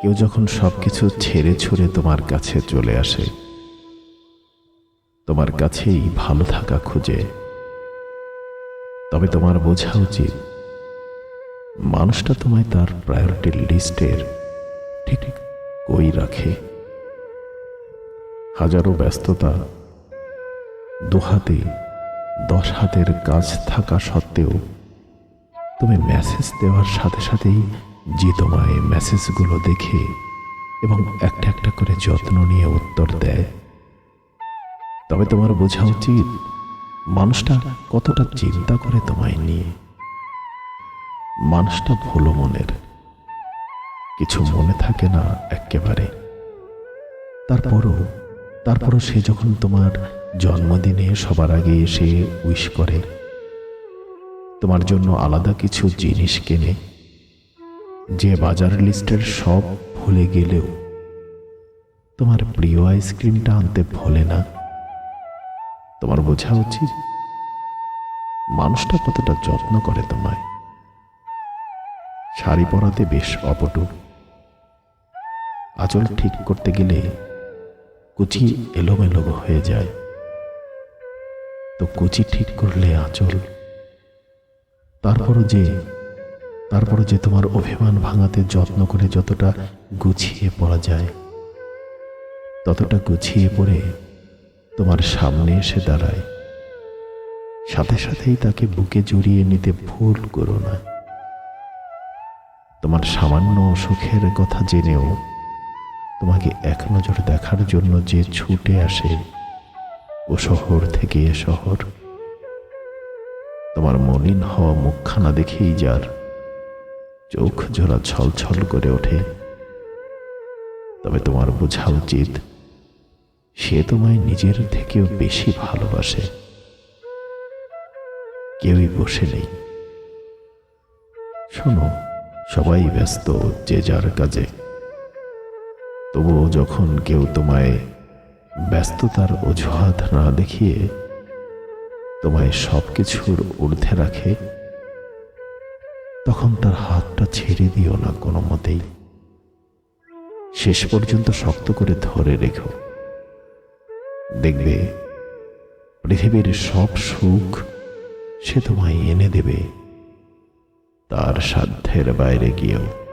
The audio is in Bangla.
কেউ যখন সবকিছু ছেড়ে ছুড়ে তোমার কাছে চলে আসে, তোমার কাছেই ভালো থাকা খুঁজে। তবে তোমার বোঝা উচিত, মানুষটা তোমায় তার প্রায়োরিটি লিস্টের ঠিক কই রাখে। হাজারো ব্যস্ততা দুহাতে দশ হাতের কাজ থাকা সত্ত্বেও তুমি মেসেজ দেওয়ার সাথে সাথেই যে তোমায় মেসেজগুলো দেখে এবং একটা একটা করে যত্ন নিয়ে উত্তর দেয়। তবে তোমার বোঝা উচিত, মানুষটা কতটা চিন্তা করে তোমায় নিয়ে। মানুষটা ভুলো মনের। কিছু মনে থাকে না একেবারে। তারপরও তারপরও সে যখন তোমার জন্মদিনে সবার আগে এসে উইশ করে, তোমার জন্য আলাদা কিছু জিনিস কেনে যে বাজার লিস্টের সব ভুলে গেলেও তোমার প্রিয় আইসক্রিমটা আনতে ভোলে না। তোমার বোঝা উচিত? মানুষটা কতটা যত্ন করে তোমায়। শাড়ি পরাতে বেশ অপটু। আঁচল ঠিক করতে গেলে কুচি এলোমেলো হয়ে যায়। তো কুচি ঠিক করলে আঁচল, তারপরও যে তারপরও যে তোমার অভিমান ভাঙাতে যত্ন করে যতটা গুছিয়ে পড়া যায়, ততটা গুছিয়ে পড়ে তোমার সামনে এসে দাঁড়ায়। সাথে সাথেই তাকে বুকে জড়িয়ে নিতে ভুল করো না। তোমার সামান্য সুখের কথা জেনেও তোমাকে এক নজর দেখার জন্য যে ছুটে আসে, ও শহর থেকে এ শহর। তোমার মলিন হওয়া মুখখানা দেখেই যার চোখ জোড়া ছলছল করে ওঠে। তবে তোমার বোঝা উচিত, সে তোমায় নিজের থেকেও বেশি ভালোবাসে। কেউই বসে নেই। শোনো, সবাই ব্যস্ত যে যার কাজে। তবুও যখন কেউ তোমায় ব্যস্ততার অজুহাত না দেখিয়ে তোমায় সব কিছুর ঊর্ধ্বে রাখে তখন তার হাতটা ছেড়ে দিও না কোনো মতেই। শেষ পর্যন্ত শক্ত করে ধরে রেখো। দেখবে, পৃথিবীর সব সুখ সে তোমায় এনে দেবে। তার সাধ্যের বাইরে গিয়েও।